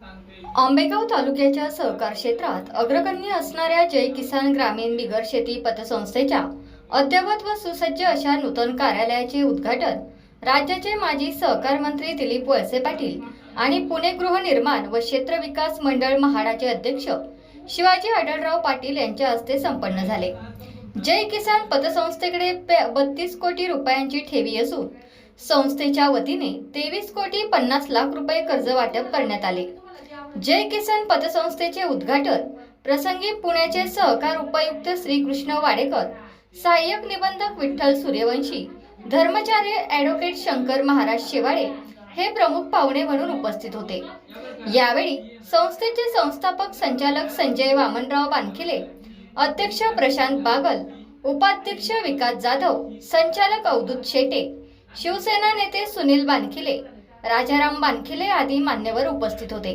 आंबेगाव तालुक्याच्या सहकार क्षेत्रात अग्रगण्य असणाऱ्या जय किसान ग्रामीण बिगर शेती पतसंस्थेच्या अद्ययावत व सुसज्ज अशा नूतन कार्यालयाचे उद्घाटन राज्याचे माजी सहकार मंत्री दिलीप वळसे पाटील आणि पुणे गृहनिर्माण व क्षेत्र विकास मंडळ महाडाचे अध्यक्ष शिवाजी आढळराव पाटील यांच्या हस्ते संपन्न झाले. जय किसान पतसंस्थेकडे बत्तीस कोटी रुपयांची ठेवी असून संस्थेच्या वतीने तेवीस कोटी पन्नास लाख रुपये कर्ज वाटप करण्यात आले. जय किसान पतसंस्थेचे उद्घाटन प्रसंगी पुण्याचे सहकार उपायुक्त श्रीकृष्ण वाडेकर सहाय्यक निबंधक विठ्ठल सूर्यवंशी धर्मचार्य ॲडव्होकेट शंकर महाराज शेवाळे हे प्रमुख पाहुणे म्हणून उपस्थित होते. यावेळी संस्थेचे संस्थापक संचालक संजय वामनराव बानखिले अध्यक्ष प्रशांत बागल उपाध्यक्ष विकास जाधव संचालक अवधूत शेटे शिवसेना नेते सुनील बानखिले राजाराम बानखिले आदी मान्यवर उपस्थित होते.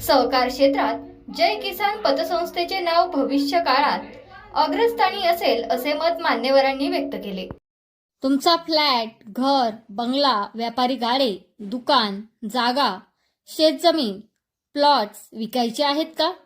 सहकार क्षेत्रात जय किसान पतसंस्थेचे नाव भविष्य काळात अग्रस्थानी असेल असे मत मान्यवरांनी व्यक्त केले. तुमचा फ्लॅट घर बंगला व्यापारी गाडे दुकान जागा शेतजमीन प्लॉट्स विकायचे आहेत का?